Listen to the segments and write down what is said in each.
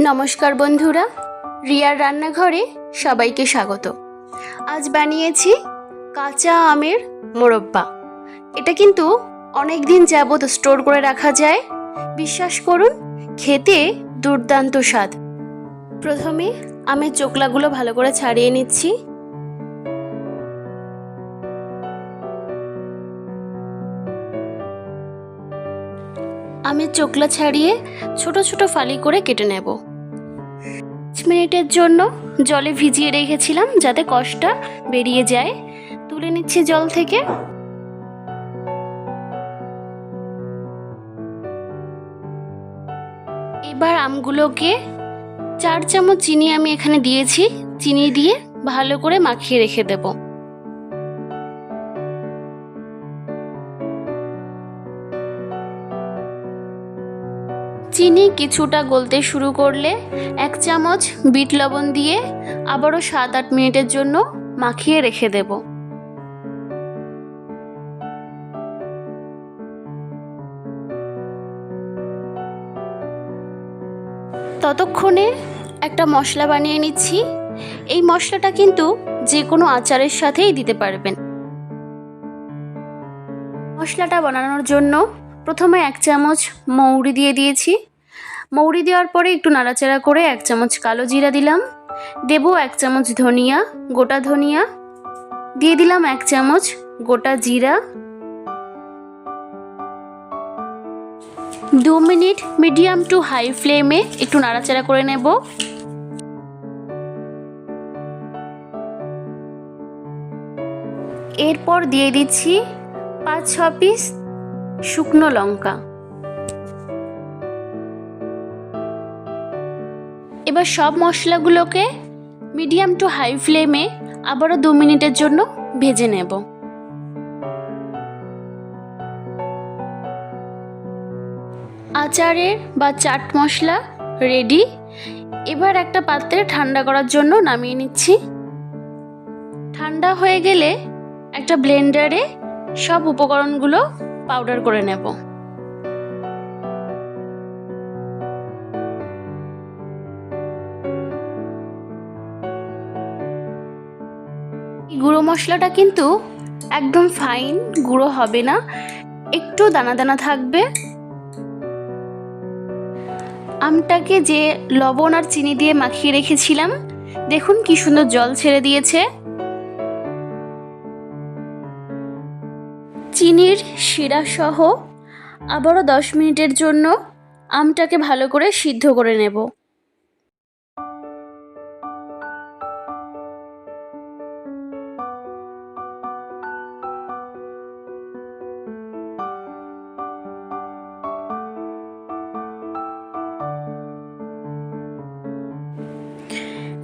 নমস্কার বন্ধুরা, রিয়ার রান্নাঘরে সবাইকে স্বাগত। আজ বানিয়েছি কাঁচা আমের মোরব্বা। এটা কিন্তু অনেক দিন যাবৎ স্টোর করে রাখা যায়। বিশ্বাস করুন, খেতে দুর্দান্ত স্বাদ। প্রথমে আমের চোকলাগুলো ভালো করে ছাড়িয়ে নিচ্ছি। আমের চোকলা ছাড়িয়ে ছোট ছোট ফালি করে কেটে নেব। পাঁচ মিনিটের জন্য জলে ভিজিয়ে রেখেছিলাম যাতে কষটা বেরিয়ে যায়। তুলে নিচ্ছি জল থেকে। এবার আমগুলোকে চার চামচ চিনি আমি এখানে দিয়েছি। চিনি দিয়ে ভালো করে মাখিয়ে রেখে দেবো। চিনি কিছুটা গলতে শুরু করলে এক চামচ বিট লবণ দিয়ে আবারও সাত আট মিনিটের জন্য মাখিয়ে রেখে দেব। ততক্ষণে একটা মশলা বানিয়ে নিচ্ছি। এই মশলাটা কিন্তু যে কোনো আচারের সাথেই দিতে পারবেন। মশলাটা বানানোর জন্য প্রথমে এক চামচ মৌরি দিয়ে দিয়েছি। মৌরি দেওয়ার পরে একটু নাড়াচাড়া করে এক চামচ কালো জিরা দিলাম। দেবো এক চামচ ধনিয়া, গোটা ধনিয়া। দিয়ে দিলাম এক চামচ গোটা জিরা। দু মিনিট মিডিয়াম টু হাই ফ্লেমে একটু নাড়াচাড়া করে নেব। এরপর দিয়ে দিচ্ছি পাঁচ ছ পিস শুকনো লঙ্কা। এবার সব মশলাগুলোকে মিডিয়াম টু হাই ফ্লেমে আবারও দু মিনিটের জন্য ভেজে নেব। আচারের বা চাট মশলা রেডি। এবার একটা পাত্রে ঠান্ডা করার জন্য নামিয়ে নিচ্ছি। ঠান্ডা হয়ে গেলে একটা ব্লেন্ডারে সব উপকরণগুলো পাউডার করে নেব। গুঁড়ো মশলাটা কিন্তু একদম ফাইন, গুঁড়ো হবে না। একটু দানা দানা থাকবে। আমটাকে যে লবণ আর চিনি দিয়ে মাখিয়ে রেখেছিলাম, দেখুন কি সুন্দর জল ছেড়ে দিয়েছে। চিনির শিরা সহ আবারও দশ মিনিটের জন্য আমটাকে ভালো করে সিদ্ধ করে নেব।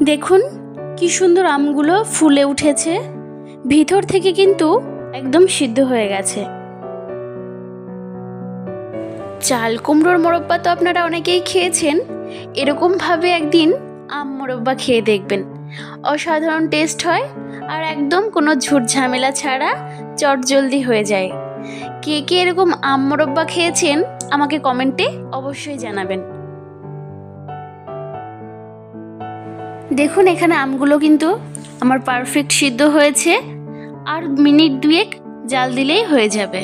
দেখুন কি সুন্দর আমগুলো ফুলে উঠেছে। ভিতর থেকে কিন্তু একদম সিদ্ধ হয়ে গেছে। চাল কুমড়োর মোরব্বা তো আপনারা অনেকেই খেয়েছেন। এরকমভাবে একদিন আম মোরব্বা খেয়ে দেখবেন। অসাধারণ টেস্ট হয় আর একদম কোনো ঝুট ঝামেলা ছাড়া চটজলদি হয়ে যায়। কে কে এরকম আম মোরব্বা খেয়েছেন আমাকে কমেন্টে অবশ্যই জানাবেন। দেখুন এখানে আমগুলো কিন্তু আমার পারফেক্ট সিদ্ধ হয়েছে। আর মিনিট দুয়েক জাল দিলেই হয়ে যাবে।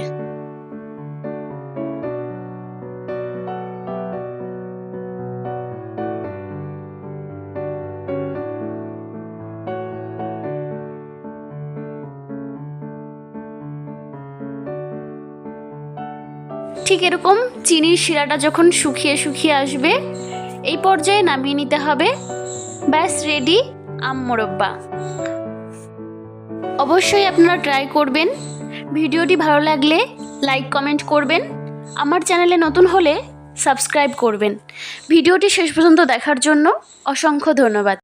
ঠিক এরকম চিনির শিরাটা যখন শুকিয়ে শুকিয়ে আসবে, এই পর্যায়ে নামিয়ে নিতে হবে। ব্যাস, রেডি, আম মোরব্বা। অবশ্যই আপনারা ট্রাই করবেন। ভিডিওটি ভালো লাগলে লাইক কমেন্ট করবেন। আমার চ্যানেলে নতুন হলে সাবস্ক্রাইব করবেন। ভিডিওটি শেষ পর্যন্ত দেখার জন্য অসংখ্য ধন্যবাদ।